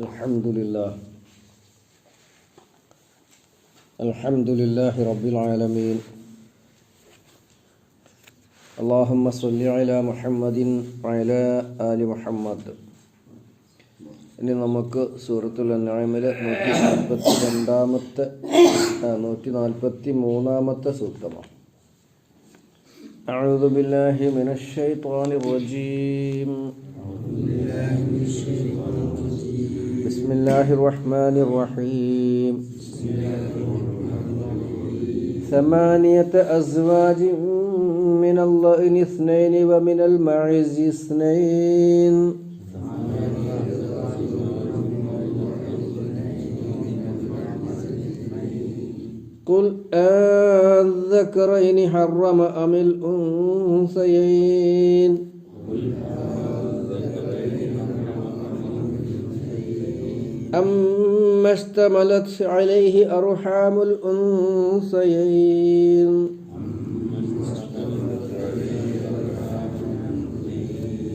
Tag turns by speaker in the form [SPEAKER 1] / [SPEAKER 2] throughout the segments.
[SPEAKER 1] الحمد لله الحمد لله رب العالمين اللهم صل على محمد وعلى آل محمد ഇനി നമുക്ക് സൂറത്തുൽ അന്നാമിലെ നൂറ്റി നാൽപ്പത്തി രണ്ടാമത്തെ നൂറ്റി നാൽപ്പത്തി മൂന്നാമത്തെ സൂക്തമാണ് أعوذ بالله من الشيطان الرجيم بسم الله الرحمن الرحيم. ثمانية أزواج من اللئن اثنين ومن المعز اثنين. قل أذكرين حرم أم الأنثيين؟ أما اشتملت عليه أرحام الأنثيين.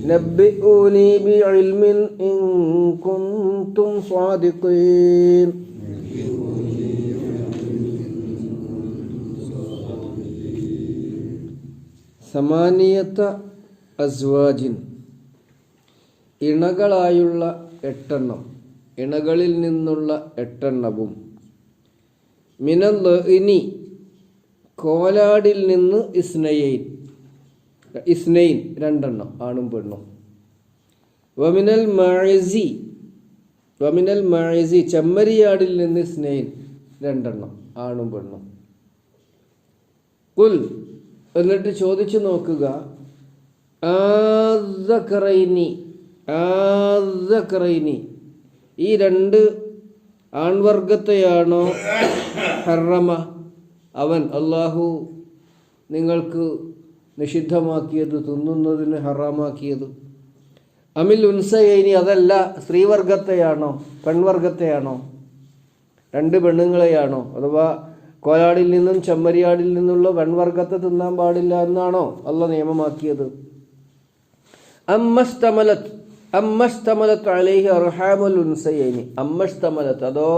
[SPEAKER 1] نبئوني بعلم إن كنتم صادقين. സമാനിയത്ത അസ്വാജിൻ. ഇണകളായുള്ള എട്ടെണ്ണം. ഇണകളിൽ നിന്നുള്ള എട്ടെണ്ണവും. മിനൽ ഇനി കോലാടിൽ നിന്ന് ഇസ്നയൈൻ. ഇസ്നൈൻ രണ്ടെണ്ണം ആണും പെണ്ണും. വമിനൽ മഴസി വമിനൽ മഴസി ചെമ്മരിയാടിൽ നിന്ന് ഇസ്നൈൻ രണ്ടെണ്ണം ആണും പെണ്ണും. കുൽ എന്നിട്ട് ചോദിച്ചു നോക്കുക. ആദക്കറൈനി ആദക്കറൈനി ഈ രണ്ട് ആൺവർഗത്തെയാണോ ഹറമ? അവൻ അള്ളാഹു നിങ്ങൾക്ക് നിഷിദ്ധമാക്കിയത് തിന്നുന്നതിന് ഹറാമാക്കിയത്. അമിൽ ഉൻസയൈനി അതല്ല സ്ത്രീവർഗത്തെയാണോ പെൺവർഗത്തെയാണോ? രണ്ട് പെണ്ണുങ്ങളെയാണോ? അഥവാ കോലാടിൽ നിന്നും ചെമ്മരിയാടിൽ നിന്നുള്ള വെൺവർഗത്തെ തിന്നാൻ പാടില്ല എന്നാണോ അല്ല നിയമമാക്കിയത്? അമ്മസ്തമലത്ത് അർഹാമുൽ അതോ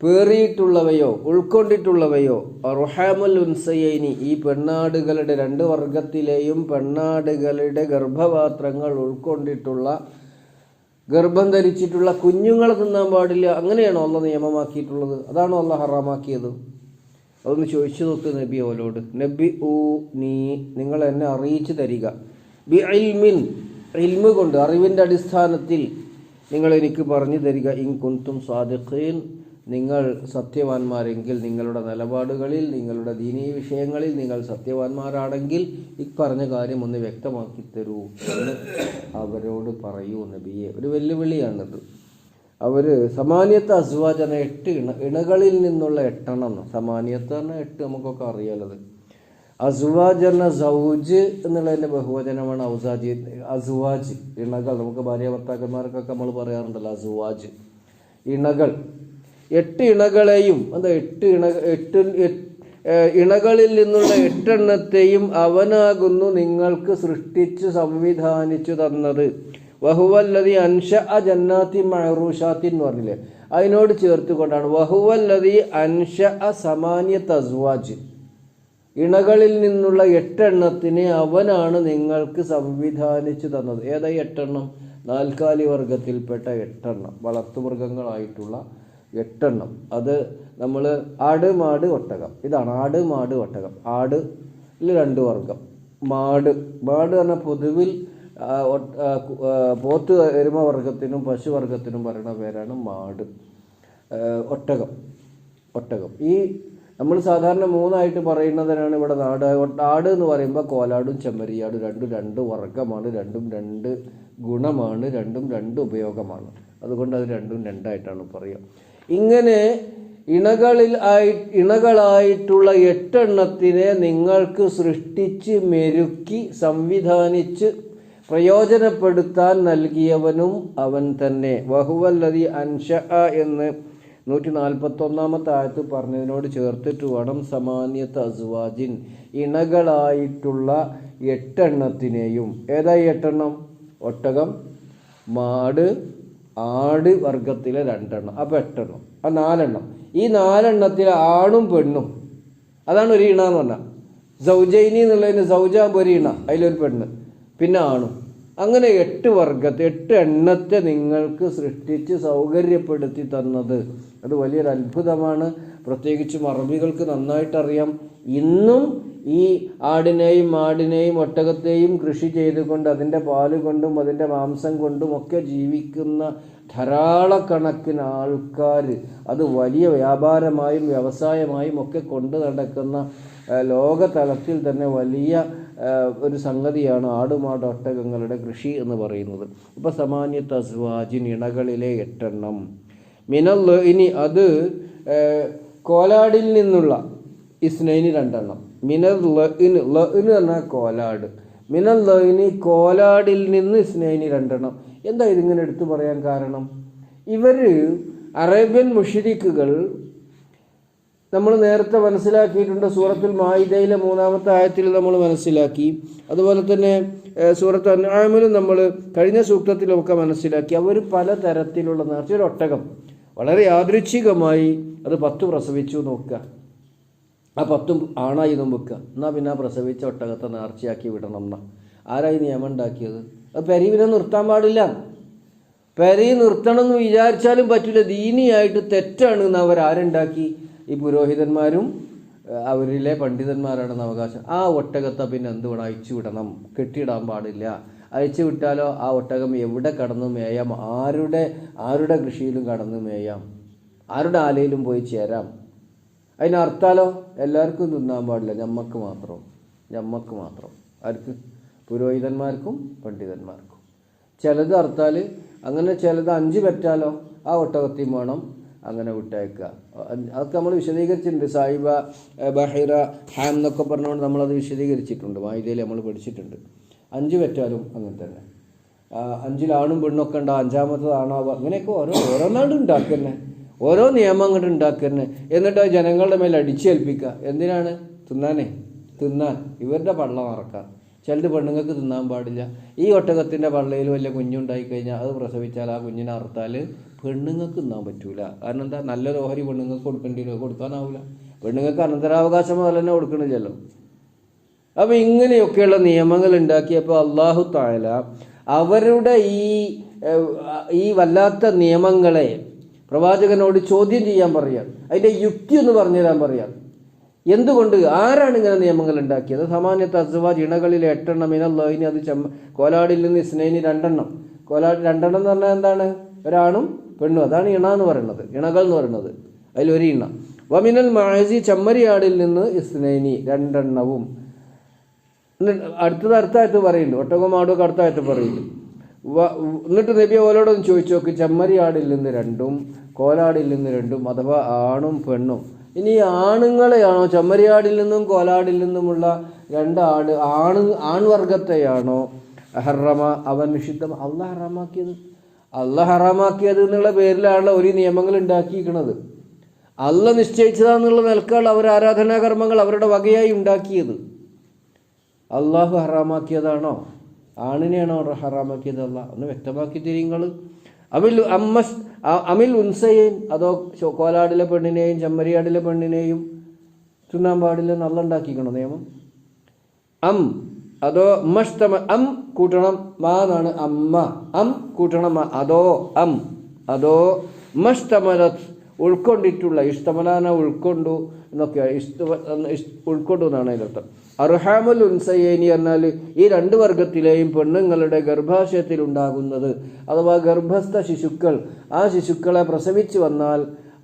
[SPEAKER 1] പേറിയിട്ടുള്ളവയോ ഉൾക്കൊണ്ടിട്ടുള്ളവയോ അർഹാമുൽ ഉൻസയൈനി. ഈ പെണ്ണാടുകളുടെ രണ്ട് വർഗത്തിലെയും പെണ്ണാടുകളുടെ ഗർഭപാത്രങ്ങൾ ഉൾക്കൊണ്ടിട്ടുള്ള ഗർഭം ധരിച്ചിട്ടുള്ള കുഞ്ഞുങ്ങളെ തിന്നാൻ പാടില്ല. അങ്ങനെയാണോ അല്ല നിയമമാക്കിയിട്ടുള്ളത്? അതാണോ അല്ല ഹറാമാക്കിയത്? അതൊന്ന് ചോദിച്ചു നോക്ക് നബി അവനോട്. നബി ഊ നീ നിങ്ങൾ എന്നെ അറിയിച്ചു തരിക. ബി അൽമിൻ ഇൽമ കൊണ്ട് അറിവിന്റെ അടിസ്ഥാനത്തിൽ നിങ്ങൾ എനിക്ക് പറഞ്ഞു തരിക. ഇൻ കുന്തും സാദിഖീൻ നിങ്ങൾ സത്യവാന്മാരെങ്കിൽ നിങ്ങളുടെ നിലപാടുകളിൽ നിങ്ങളുടെ ദീനീയ വിഷയങ്ങളിൽ നിങ്ങൾ സത്യവാന്മാരാണെങ്കിൽ ഈ പറഞ്ഞ കാര്യം ഒന്ന് വ്യക്തമാക്കി തരൂ എന്ന് അവരോട് പറയൂ നബിയെ. ഒരു വെല്ലുവിളിയാണിത്. അവർ സമാനിയത്ത് അസ്വാജന എട്ട് ഇണ ഇണകളിൽ നിന്നുള്ള എട്ടെണ്ണം സമാനിയത്ത് പറഞ്ഞാൽ എട്ട് നമുക്കൊക്കെ അറിയാലത് അസുവാജന സൗജ് എന്നുള്ളതിന്റെ ബഹുവചനമാണ് ഔസാജി. അസുവാജ് ഇണകൾ നമുക്ക് ഭാര്യ ഭർത്താക്കന്മാർക്കൊക്കെ നമ്മൾ പറയാറുണ്ടല്ലോ അസുവാജ്. ഇണകൾ. എട്ട് ഇണകളെയും എന്താ എട്ട് ഇണ എട്ട് ഇണകളിൽ നിന്നുള്ള എട്ടെണ്ണത്തെയും അവനാകുന്നു നിങ്ങൾക്ക് സൃഷ്ടിച്ചു സംവിധാനിച്ചു തന്നത്. വഹുവല്ലതി അൻഷ അ ജന്നാത്തി മഹറൂഷാത്തി എന്ന് പറഞ്ഞില്ലേ? അതിനോട് ചേർത്ത് കൊണ്ടാണ് വഹുവല്ലതി അൻഷ അ സമാന്യ തസ്വാജ്. ഇണകളിൽ നിന്നുള്ള എട്ടെണ്ണത്തിന് അവനാണ് നിങ്ങൾക്ക് സംവിധാനിച്ചു തന്നത്. ഏതായി എട്ടെണ്ണം? നാൽക്കാലി വർഗത്തിൽപ്പെട്ട എട്ടെണ്ണം. വളർത്തുമൃഗങ്ങളായിട്ടുള്ള എട്ടെണ്ണം. അത് നമ്മൾ ആട് മാട് ഒട്ടകം. ഇതാണ് ആട് മാട് ഒട്ടകം. ആട് രണ്ട് വർഗം. മാട്. മാട് പറഞ്ഞാൽ പൊതുവിൽ പോത്ത് എരുമ വർഗത്തിനും പശുവർഗത്തിനും പറയുന്ന പേരാണ് മാട്. ഒട്ടകം. ഒട്ടകം. ഈ നമ്മൾ സാധാരണ മൂന്നായിട്ട് പറയുന്നതിനാണ് ഇവിടെ നാട്. ആട് എന്ന് പറയുമ്പോൾ കോലാടും ചെമ്മരിയാടും രണ്ടും രണ്ട് വർഗമാണ് രണ്ടും രണ്ട് ഗുണമാണ് രണ്ടും രണ്ട് ഉപയോഗമാണ്. അതുകൊണ്ട് അത് രണ്ടും രണ്ടായിട്ടാണ് പറയുക ഇങ്ങനെ ഇണകളിൽ ആയി ഇണകളായിട്ടുള്ള എട്ടെണ്ണത്തിനെ നിങ്ങൾക്ക് സൃഷ്ടിച്ച് മെരുക്കി സംവിധാനിച്ച് പ്രയോജനപ്പെടുത്താൻ നൽകിയവനും അവൻ തന്നെ. വഹുവല്ലതി അൻഷ എന്ന് നൂറ്റി നാൽപ്പത്തൊന്നാമത്തെ ആയത്ത് പറഞ്ഞതിനോട് ചേർത്തിട്ട് വേണം സമാന്യത്ത് അസ്വാജിൻ ഇണകളായിട്ടുള്ള എട്ടെണ്ണത്തിനെയും. ഏതായി എട്ടെണ്ണം? ഒട്ടകം മാട് ആട് വർഗത്തിലെ രണ്ടെണ്ണം. അപ്പോൾ എട്ടെണ്ണം. ആ നാലെണ്ണം. ഈ നാലെണ്ണത്തിൽ ആണും പെണ്ണും. അതാണ് ഒരു ഇണ എന്ന് പറഞ്ഞാൽ സൗജൈനി എന്നുള്ളതിന് സൗജാകുമ്പോൾ ഒരു ഇണ. അതിലൊരു പെണ്ണ്. പിന്നെ ആണും. അങ്ങനെ എട്ട് വർഗത്തെ എട്ട് എണ്ണത്തെ നിങ്ങൾക്ക് സൃഷ്ടിച്ച് സൗകര്യപ്പെടുത്തി തന്നത്. അത് വലിയൊരു അത്ഭുതമാണ്. പ്രത്യേകിച്ചും അറബികൾക്ക് നന്നായിട്ടറിയാം. ഇന്നും ഈ ആടിനെയും മാടിനെയും ഒട്ടകത്തെയും കൃഷി ചെയ്തുകൊണ്ട് അതിന്റെ പാൽ കൊണ്ടും അതിന്റെ മാംസം കൊണ്ടും ഒക്കെ ജീവിക്കുന്ന ധാരാളക്കണക്കിന് ആൾക്കാർ അത് വലിയ വ്യാപാരമായും വ്യവസായമായും ഒക്കെ കൊണ്ടു നടക്കുന്ന ലോകതലത്തിൽ തന്നെ വലിയ ഒരു സംഗതിയാണ് ആടുമാട് ഒട്ടകങ്ങളുടെ കൃഷി എന്ന് പറയുന്നത്. ഇപ്പോൾ സമാന്യ തസ്വാജിൻ ഇണകളിലെ എട്ടെണ്ണം. മിനൽ ഇനി അത് കോലാടിൽ നിന്നുള്ള ഇസ്നൈനി രണ്ടെണ്ണം. മിനൽ ലഇന് ലഇന് പറഞ്ഞാൽ കോലാട്. മിനൽ ലഇനി കോലാടിൽ നിന്ന് ഇസ്നൈനി രണ്ടെണ്ണം. എന്താ ഇതിങ്ങനെ എടുത്തു പറയാൻ കാരണം? ഇവർ അറേബ്യൻ മുഷരിക്കുകൾ നമ്മൾ നേരത്തെ മനസ്സിലാക്കിയിട്ടുണ്ട് സൂറത്തുൽ മായിദയിലെ മൂന്നാമത്തെ ആയത്തിൽ നമ്മൾ മനസ്സിലാക്കി. അതുപോലെ തന്നെ സൂറത്ത് അന്നാമിലും നമ്മൾ കഴിഞ്ഞ സൂക്തത്തിലുമൊക്കെ മനസ്സിലാക്കി. അവർ പലതരത്തിലുള്ള നേർച്ച ഒരു ഒട്ടകം. വളരെ യാദൃച്ഛികമായി അത് പത്ത് പ്രസവിച്ചു നോക്കുക ആ പത്തും ആണായി നോക്കുക എന്നാൽ പിന്നെ ആ പ്രസവിച്ച ഒട്ടകത്തെ നേർച്ചയാക്കി വിടണം എന്നാ. ആരായി നിയമം ഉണ്ടാക്കിയത്? അത് പെരി പിന്നെ നിർത്താൻ പാടില്ല. പെരി നിർത്തണം എന്ന് വിചാരിച്ചാലും പറ്റില്ല ദീനിയായിട്ട് തെറ്റാണ് എന്ന് അവർ ആരുണ്ടാക്കി ഈ പുരോഹിതന്മാരും അവരിലെ പണ്ഡിതന്മാരാണെന്ന് അവകാശം. ആ ഒട്ടകത്തെ പിന്നെ എന്ത് അയച്ചു വിടണം. കെട്ടിയിടാൻ പാടില്ല. അയച്ചു വിട്ടാലോ ആ ഒട്ടകം എവിടെ കടന്നു മേയാം? ആരുടെ ആരുടെ കൃഷിയിലും കടന്നു മേയാം? ആരുടെ ആലയിലും പോയി ചേരാം? അതിനർത്ഥാലോ എല്ലാവർക്കും തിന്നാൻ പാടില്ല. ഞമ്മക്ക് മാത്രം. ഞമ്മക്ക് മാത്രം. ആർക്ക്? പുരോഹിതന്മാർക്കും പണ്ഡിതന്മാർക്കും. ചിലത് അർത്താൽ അങ്ങനെ ചിലത് അഞ്ച് പറ്റാലോ ആ ഒട്ടകത്തിയും വേണം. അങ്ങനെ വിട്ടയക്കുക. അതൊക്കെ നമ്മൾ വിശദീകരിച്ചിട്ടുണ്ട്. സായിബ ബഹിറ ഹാം എന്നൊക്കെ പറഞ്ഞുകൊണ്ട് നമ്മളത് വിശദീകരിച്ചിട്ടുണ്ട്. വായുതയിൽ നമ്മൾ പഠിച്ചിട്ടുണ്ട്. അഞ്ച് പറ്റാലും അങ്ങനെ തന്നെ. അഞ്ചിലാണും പെണ്ണൊക്കെ ഉണ്ടാവും അഞ്ചാമത്തത് ആണാവുക അങ്ങനെയൊക്കെ ഓരോ ഓരോന്നാണ്ട് ഉണ്ടാക്കന്നെ. ഓരോ നിയമം അങ്ങോട്ട് എന്നിട്ട് ജനങ്ങളുടെ മേൽ അടിച്ചേൽപ്പിക്കുക. എന്തിനാണ്? തിന്നാനേ. തിന്നാൻ. ഇവരുടെ പള്ള മറക്കാം ചിലത് പെണ്ണുങ്ങൾക്ക് തിന്നാൻ പാടില്ല. ഈ ഒട്ടകത്തിന്റെ പള്ളയിൽ വല്ല കുഞ്ഞുണ്ടായി കഴിഞ്ഞാൽ അത് പ്രസവിച്ചാൽ ആ കുഞ്ഞിനെ അറുത്താൽ പെണ്ണുങ്ങൾക്ക് തിന്നാൻ പറ്റൂല. കാരണം എന്താ? നല്ലൊരു ഓഹരി പെണ്ണുങ്ങൾക്ക് കൊടുക്കേണ്ടി വരും. കൊടുക്കാനാവില്ല പെണ്ണുങ്ങൾക്ക് അനന്തരാവകാശം പോലെ തന്നെ കൊടുക്കണില്ലല്ലോ. അപ്പോൾ ഇങ്ങനെയൊക്കെയുള്ള നിയമങ്ങൾ ഉണ്ടാക്കിയപ്പോൾ അള്ളാഹു താല അവരുടെ ഈ ഈ വല്ലാത്ത നിയമങ്ങളെ പ്രവാചകനോട് ചോദ്യം ചെയ്യാൻ പറയാം. അതിന്റെ യുക്തി ഒന്ന് പറഞ്ഞു തരാൻ പറയാം. എന്തുകൊണ്ട് ആരാണ് ഇങ്ങനെ നിയമങ്ങൾ ഉണ്ടാക്കിയത്? സാമാന്യ തസ്വാജ് ഇണകളിൽ എട്ടെണ്ണം ഇനല്ലോയിനി അത് ചെമ്മ കോലാടിൽ നിന്ന് ഇസ്നൈനി രണ്ടെണ്ണം. കോലാട് രണ്ടെണ്ണം എന്ന് പറഞ്ഞാൽ എന്താണ്? ഒരാണും പെണ്ണും. അതാണ് ഇണ എന്ന് പറയുന്നത്. ഇണകൾ എന്ന് പറയുന്നത്. അതിലൊരു ഇണ. വമിനൽ മാഴജി ചെമ്മരിയാടിൽ നിന്ന് ഇസ്നൈനി രണ്ടെണ്ണവും. അടുത്തത് അടുത്തായിട്ട് ഒട്ടകം ആടും അടുത്തായിട്ട് പറയുന്നു എന്നിട്ട് നബി ഓലോടൊന്ന് ചോദിച്ചു നോക്ക് ചെമ്മരിയാടിൽ നിന്ന് രണ്ടും കോലാടിൽ നിന്ന് രണ്ടും അഥവാ ആണും പെണ്ണും. ഇനി ആണുങ്ങളെയാണോ? ചെമ്മരിയാടിൽ നിന്നും കോലാടിൽ നിന്നുമുള്ള രണ്ട് ആട് ആണ് ആൺവർഗത്തെയാണോ ഹറമ അവൻ നിഷിദ്ധം? അല്ല ഹറാമാക്കിയത്. അല്ല ഹറാമാക്കിയത് എന്നുള്ള പേരിലാണല്ലോ ഒരു നിയമങ്ങൾ ഉണ്ടാക്കിയിരിക്കുന്നത്. അല്ല നിശ്ചയിച്ചതാന്നുള്ള നിലക്കാണ് അവർ ആരാധനാ കർമ്മങ്ങൾ അവരുടെ വകയായി ഉണ്ടാക്കിയത്. അള്ളാഹു ഹറാമാക്കിയതാണോ? ആണിനെയാണോ ഹറാമാക്കിയത്? അല്ല ഒന്ന് വ്യക്തമാക്കി തിരിങ്ങൾ അമിൽ അമ്മസ് അമിൽ ഉൻസയേൻ അതോ കോലാടിലെ പെണ്ണിനെയും ചെമ്മരിയാടിലെ പെണ്ണിനെയും തിന്നാൻ പാടില്ല നല്ല ഉണ്ടാക്കിക്കണോ നിയമം? അം അതോ മഷ്ടമ അം കൂട്ടണം മാ എന്നാണ് അമ്മ. അം കൂട്ടണം അതോ അം അതോ മഷ്ടമലത് ഉൾക്കൊണ്ടിട്ടുള്ള ഇഷ്ടമലാന ഉൾക്കൊണ്ടു എന്നൊക്കെയാണ് ഇഷ്ട ഉൾക്കൊണ്ടു എന്നാണ് അതിനർത്ഥം അർഹാമുൽ ഉൻസയേനി എന്നാൽ ഈ രണ്ട് വർഗത്തിലെയും പെണ്ണുങ്ങളുടെ ഗർഭാശയത്തിൽ ഉണ്ടാകുന്നത് അഥവാ ഗർഭസ്ഥ ശിശുക്കൾ ആ ശിശുക്കളെ പ്രസവിച്ചു വന്നാൽ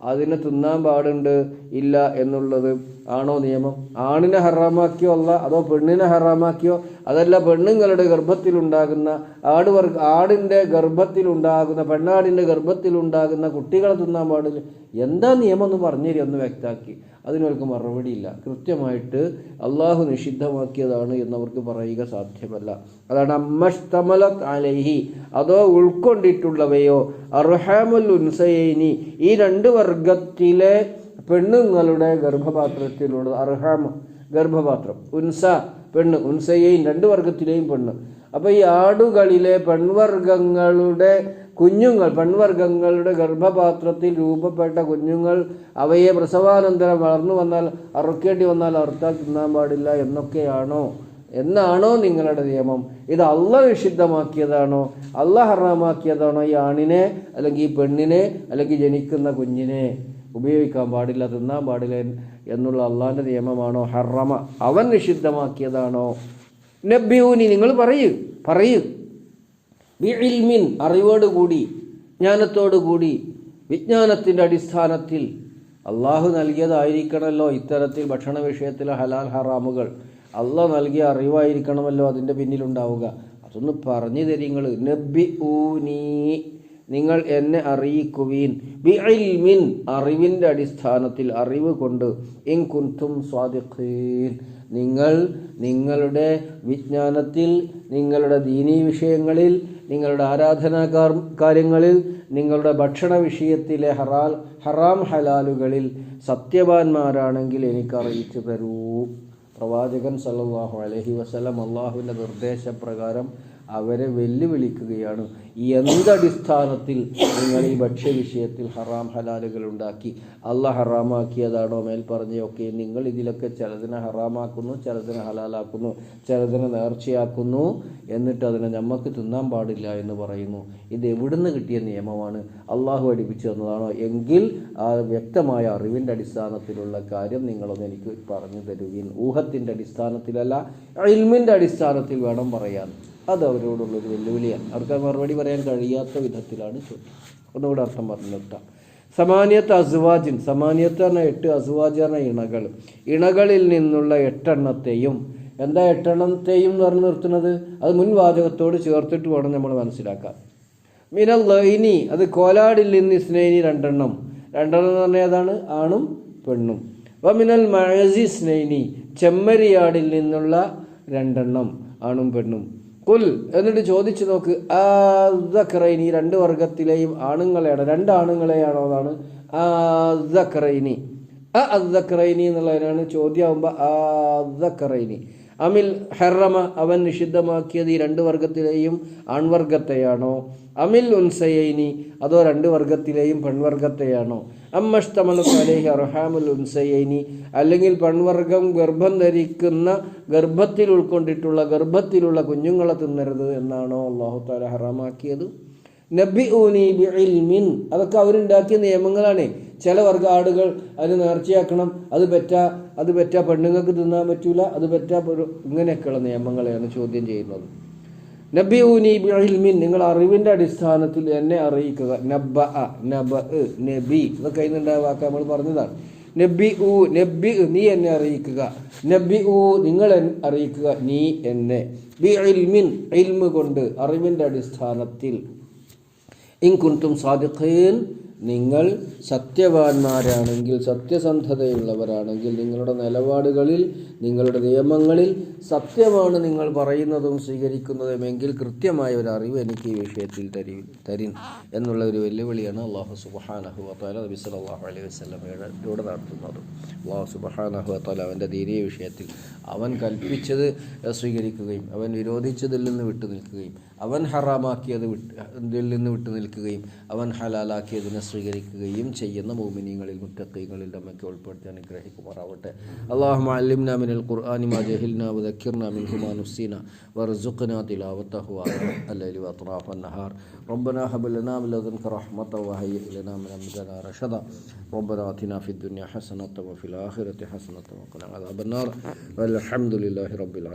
[SPEAKER 1] അതിനെ തിന്നാൻ പാടുണ്ട് ഇല്ല എന്നുള്ളത് ആണോ നിയമം? ആണിനെ ഹറാമാക്കിയോ അല്ല അതോ പെണ്ണിനെ ഹറാമാക്കിയോ? അതല്ല പെണ്ണുങ്ങളുടെ ഗർഭത്തിലുണ്ടാകുന്ന ആട് വർഗ ആടിന്റെ ഗർഭത്തിലുണ്ടാകുന്ന പെണ്ണാടിന്റെ ഗർഭത്തിലുണ്ടാകുന്ന കുട്ടികളെ തിന്നാൻ പാടില്ല എന്താ നിയമം എന്ന് പറഞ്ഞേരി ഒന്ന് വ്യക്താക്കി അതിനവർക്ക് മറുപടിയില്ല. കൃത്യമായിട്ട് അള്ളാഹു നിഷിദ്ധമാക്കിയതാണ് എന്നവർക്ക് പറയുക സാധ്യമല്ല. അതാണ് അമ്മഷ്തമല അലൈഹി. അതോ ഉൾക്കൊണ്ടിട്ടുള്ളവയോ അർഹാമുൽ ഉൻസൈനി ഈ രണ്ട് വർഗത്തിലെ പെണ്ണുങ്ങളുടെ ഗർഭപാത്രത്തിലുള്ള അർഹാം ഗർഭപാത്രം ഉൻസ പെണ്ണ് ഉൻസയെയും രണ്ട് വർഗത്തിലെയും പെണ്ണ്. അപ്പോൾ ഈ ആടുകളിലെ പെൺവർഗങ്ങളുടെ കുഞ്ഞുങ്ങൾ പെൺവർഗങ്ങളുടെ ഗർഭപാത്രത്തിൽ രൂപപ്പെട്ട കുഞ്ഞുങ്ങൾ അവയെ പ്രസവാനന്തരം വളർന്നു വന്നാൽ അറുക്കേണ്ടി വന്നാൽ അറുത്താൽ തിന്നാൻ പാടില്ല എന്നൊക്കെയാണോ? എന്നാണോ നിങ്ങളുടെ നിയമം? ഇത് അല്ല നിഷിദ്ധമാക്കിയതാണോ അല്ല ഹറാമാക്കിയതാണോ ഈ ആണിനെ അല്ലെങ്കിൽ ഈ പെണ്ണിനെ അല്ലെങ്കിൽ ജനിക്കുന്ന കുഞ്ഞിനെ? ഉപയോഗിക്കാൻ പാടില്ല തിന്നാൻ പാടില്ല എന്നുള്ള അള്ളാഹിന്റെ നിയമമാണോ? ഹറമ അവൻ നിഷിദ്ധമാക്കിയതാണോ നബ്യൂനി നിങ്ങൾ പറയൂ പറയൂ. ബിഇൽമിൻ അറിവോടുകൂടി ജ്ഞാനത്തോടുകൂടി വിജ്ഞാനത്തിന്റെ അടിസ്ഥാനത്തിൽ അള്ളാഹു നൽകിയതായിരിക്കണമല്ലോ ഇത്തരത്തിൽ ഭക്ഷണ വിഷയത്തിലെ ഹലാൽ ഹറാമുകൾ. അള്ളാഹ് നൽകിയ അറിവായിരിക്കണമല്ലോ അതിന്റെ പിന്നിലുണ്ടാവുക. അതൊന്ന് പറഞ്ഞു തരിങ്ങൾ നബി ഊനീ നിങ്ങൾ എന്നെ അറിയിക്കുവീൻ. ബിഇൽമിൻ അറിവിന്റെ അടിസ്ഥാനത്തിൽ അറിവ് കൊണ്ട് ഇൻ കുന്തും സ്വാദിഖീൻ. നിങ്ങൾ നിങ്ങളുടെ വിജ്ഞാനത്തിൽ നിങ്ങളുടെ ദീനീ വിഷയങ്ങളിൽ നിങ്ങളുടെ ആരാധനാ കാര്യങ്ങളിൽ നിങ്ങളുടെ ഭക്ഷണ വിഷയത്തിലെ ഹറാൽ ഹറാം ഹലാലുകളിൽ സത്യവാന്മാരാണെങ്കിൽ എനിക്ക് അറിയിച്ചു തരൂ. പ്രവാചകൻ സല്ലല്ലാഹു അലഹി വസ്ലം അള്ളാഹുവിന്റെ നിർദ്ദേശപ്രകാരം അവരെ വെല്ലുവിളിക്കുകയാണ്. എന്തടിസ്ഥാനത്തിൽ നിങ്ങൾ ഈ ഭക്ഷ്യവിഷയത്തിൽ ഹറാം ഹലാലുകൾ ഉണ്ടാക്കി? അല്ല ഹറാമാക്കിയതാണോ മേൽ പറഞ്ഞൊക്കെ നിങ്ങൾ ഇതിലൊക്കെ ചിലതിനെ ഹറാമാക്കുന്നു ചിലതിനെ ഹലാലാക്കുന്നു ചിലതിനെ നേർച്ചയാക്കുന്നു എന്നിട്ട് അതിനെ നമുക്ക് തിന്നാൻ പാടില്ല എന്ന് പറയുന്നു. ഇത് എവിടുന്ന് കിട്ടിയ നിയമമാണ്? അള്ളാഹു അടിപ്പിച്ചു തന്നതാണോ? എങ്കിൽ ആ വ്യക്തമായ അറിവിന്റെ അടിസ്ഥാനത്തിലുള്ള കാര്യം നിങ്ങളൊന്ന് എനിക്ക് പറഞ്ഞു തരുകയും ഊഹത്തിന്റെ അടിസ്ഥാനത്തിലല്ല ഇൽമിന്റെ അടിസ്ഥാനത്തിൽ വേണം പറയാൻ. അത് അവരോടുള്ളൊരു വെല്ലുവിളിയാണ്. അവർക്ക് മറുപടി പറയാൻ കഴിയാത്ത വിധത്തിലാണ് ചോദ്യം. ഒന്നുകൂടെ അർത്ഥം പറഞ്ഞു നിർത്താം. സമാനിയത്ത് അസുവാജിൻ സമാനിയത്ത് പറഞ്ഞ എട്ട് അസുവാജ് പറഞ്ഞ ഇണകൾ. ഇണകളിൽ നിന്നുള്ള എട്ടെണ്ണത്തെയും എന്താ എട്ടെണ്ണത്തെയും എന്ന് പറഞ്ഞു നിർത്തുന്നത്? അത് മുൻ വാചകത്തോട് ചേർത്തിട്ട് വേണം നമ്മൾ മനസ്സിലാക്കാൻ. മിനൽ ലൈനി അത് കോലാടിൽ നിന്ന് സ്നേഹിനി രണ്ടെണ്ണം. രണ്ടെണ്ണം എന്ന് പറഞ്ഞാൽ ഏതാണ്? ആണും പെണ്ണും. വമിനൽ മിനൽ മഴസി സ്നേഹിനി ചെമ്മരിയാടിൽ നിന്നുള്ള രണ്ടെണ്ണം ആണും പെണ്ണും. കുൽ എന്നിട്ട് ചോദിച്ചു നോക്ക് ആദക്കറൈനി രണ്ട് വർഗത്തിലെയും ആണുങ്ങളെയാണ് രണ്ട് ആണുങ്ങളെയാണോ എന്നാണ്. ആ അദ്ദക്കറൈനി എന്നുള്ളതിനാണ് ചോദ്യമാകുമ്പോൾ ആദക്കറൈനി അമിൽ ഹെറമ അവൻ നിഷിദ്ധമാക്കിയത് ഈ രണ്ട് വർഗത്തിലെയും ആൺവർഗത്തെയാണോ? അമിൽ ഉൻസയൈനി അതോ രണ്ട് വർഗത്തിലെയും പെൺവർഗത്തെയാണോ? അമ്മഷ്ടമൽ അലേഹി അർഹാമുൽ ഉൻസയൈനി അല്ലെങ്കിൽ പെൺവർഗം ഗർഭം ധരിക്കുന്ന ഗർഭത്തിൽ ഉൾക്കൊണ്ടിട്ടുള്ള ഗർഭത്തിലുള്ള കുഞ്ഞുങ്ങളെ തിന്നരുത് എന്നാണോ അള്ളാഹു താല ഹറാമാക്കിയത്? നബി ഊനി ബിഇൽമിൻ. അതൊക്കെ അവരുണ്ടാക്കിയ നിയമങ്ങളാണ്. ചില വർഗ ആടുകൾ അതിന് നേർച്ചയാക്കണം. അത് പെറ്റ അത് പെറ്റ പെണ്ണുങ്ങൾക്ക് തിന്നാൻ പറ്റൂല. അത് പെറ്റ ഇങ്ങനെയൊക്കെയുള്ള നിയമങ്ങളെയാണ് ചോദ്യം ചെയ്യുന്നത്. നബി ഊനി ബിഇൽമിൻ. നിങ്ങൾ അറിവിന്റെ അടിസ്ഥാനത്തിൽ എന്നെ അറിയിക്കുക. നബ നബ നബി. ഇതൊക്കെ ഇന്നുണ്ടായ വാക്ക് നമ്മൾ പറഞ്ഞതാണ്. നബി ഊ നബി നീ എന്നെ അറിയിക്കുക. നബി ഊ നിങ്ങൾ അറിയിക്കുക. നീ എന്നെ. ബി ഇൽമിൻ ഇൽമ് കൊണ്ട് അറിവിന്റെ അടിസ്ഥാനത്തിൽ ഇൻ കുന്തും സാദിഖീൻ നിങ്ങൾ സത്യവാന്മാരാണെങ്കിൽ സത്യസന്ധതയുള്ളവരാണെങ്കിൽ നിങ്ങളുടെ നിലപാടുകളിൽ നിങ്ങളുടെ നിയമങ്ങളിൽ സത്യമാണ് നിങ്ങൾ പറയുന്നതും സ്വീകരിക്കുന്നതുമെങ്കിൽ കൃത്യമായ ഒരു അറിവ് എനിക്ക് ഈ വിഷയത്തിൽ തരി തരിൻ എന്നുള്ള ഒരു വെല്ലുവിളിയാണ് അള്ളാഹു സുബഹാനഹു വത്താല നബി സലാഹു അലൈഹി വസ്ലമയുടെ നടത്തുന്നത്. അള്ളാഹു സുബഹാനഹു വത്താല അവന്റെ ദീനീയ വിഷയത്തിൽ അവൻ കൽപ്പിച്ചത് സ്വീകരിക്കുകയും അവൻ വിരോധിച്ചതിൽ നിന്ന് വിട്ടു നിൽക്കുകയും അവൻ ഹറാമാക്കിയത് വിട്ട് ഇതിൽ നിന്ന് വിട്ടു നിൽക്കുകയും അവൻ ഹലാലാക്കിയതിനെ സ്വീകരിക്കുകയും ചെയ്യുന്ന മോമിനിയങ്ങളിൽ മുത്തക്കൈകളിൽ നമ്മൾക്ക് ഉൾപ്പെടുത്തി അനുഗ്രഹിക്കുമാറാവട്ടെ അള്ളാഹു അല്ലിംന മിനൽ ഖുർആനി മാ ജഹിൽന വദക്കിർന മിൻഹു മാ നുസീന വറസുഖ്ന തിലാവത്തഹു الليل وأطراف النهار ربنا هب لنا من لدنك رحمة وهيئ لنا من أمرنا رشدا ربنا آتنا في الدنيا حسنة وفي الآخرة حسنة وقنا عذاب النار والحمد لله رب العالمين